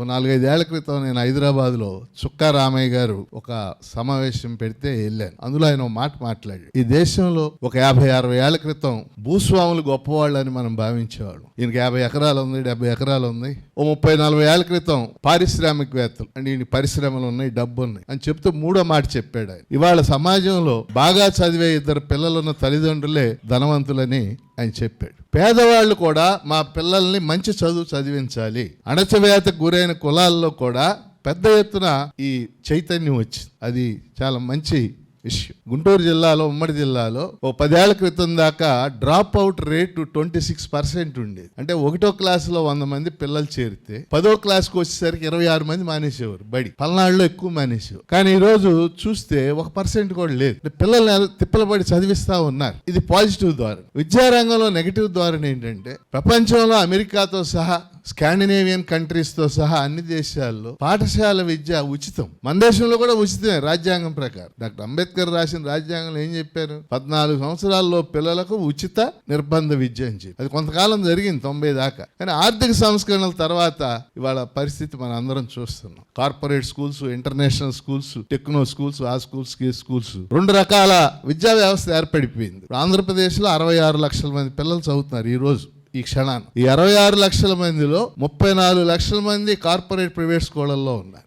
ఓ నాలుగైదేళ్ళ క్రితం నేను హైదరాబాద్లో చుక్కా రామయ్య గారు ఒక సమావేశం పెడితే వెళ్ళాను. అందులో ఆయన మాట మాట్లాడాడు. ఈ దేశంలో ఒక యాభై అరవై ఏళ్ళ క్రితం భూస్వాములు గొప్పవాళ్ళని మనం భావించేవాడు ఈయనకి యాభై ఎకరాలు ఉంది డెబ్బై ఎకరాలు ఉంది ఓ ముప్పై నలభై ఏళ్ళ క్రితం పారిశ్రామికవేత్తలు అంటే ఈయన పరిశ్రమలు ఉన్నాయి డబ్బు ఉన్నాయి అని చెప్తూ మూడో మాట చెప్పాడు ఆయన. ఇవాళ సమాజంలో బాగా చదివే ఇద్దరు పిల్లలున్న తల్లిదండ్రులే ధనవంతులని ఆయన చెప్పాడు. పేదవాళ్ళు కూడా మా పిల్లల్ని మంచి చదువు చదివించాలి. అణచవేతకు గురైన కులాల్లో కూడా పెద్ద ఎత్తున ఈ చైతన్యం వచ్చింది. అది చాలా మంచి ఇష్యూ. గుంటూరు జిల్లాలో ఉమ్మడి జిల్లాలో ఓ పదేళ్ళ క్రితం దాకా drop out rate twenty six percent ఉండేది. అంటే ఒకటో క్లాసులో వంద మంది పిల్లలు చేరితే పదో క్లాస్కి వచ్చేసరికి ఇరవై ఆరు మంది మానేసేవారు బడి. పల్నాడులో ఎక్కువ మానేసేవారు. కానీ ఈ రోజు చూస్తే ఒక పర్సెంట్ కూడా లేదు. పిల్లల్ని తిప్పలపడి తిప్పలబడి చదివిస్తా ఉన్నారు. ఇది పాజిటివ్ ద్వారా విద్యారంగంలో నెగిటివ్ ద్వారా ఏంటంటే ప్రపంచంలో అమెరికాతో సహా స్కాండినేవియన్ కంట్రీస్తో సహా అన్ని దేశాల్లో పాఠశాల విద్య ఉచితం. మన దేశంలో కూడా ఉచితమే రాజ్యాంగం ప్రకారం. డాక్టర్ అంబేద్కర్ రాసిన రాజ్యాంగంలో ఏం చెప్పారు? పద్నాలుగు సంవత్సరాల్లో పిల్లలకు ఉచిత నిర్బంధ విద్య అని చెప్పి. అది కొంతకాలం జరిగింది తొంభై దాకా. కానీ ఆర్థిక సంస్కరణల తర్వాత ఇవాళ పరిస్థితి మనం అందరం చూస్తున్నాం. Corporate schools international schools techno schools ఆ స్కూల్స్ ఈ స్కూల్స్. రెండు రకాల విద్యా వ్యవస్థ ఏర్పడిపోయింది. ఆంధ్రప్రదేశ్లో అరవై ఆరు లక్షల మంది పిల్లలు చదువుతున్నారు ఈ రోజు. ఈ క్షణాన్ని ఈ అరవై ఆరు లక్షల మందిలో ముప్పై నాలుగు లక్షల మంది కార్పొరేట్ ప్రైవేట్ స్కూళ్ళల్లో ఉన్నారు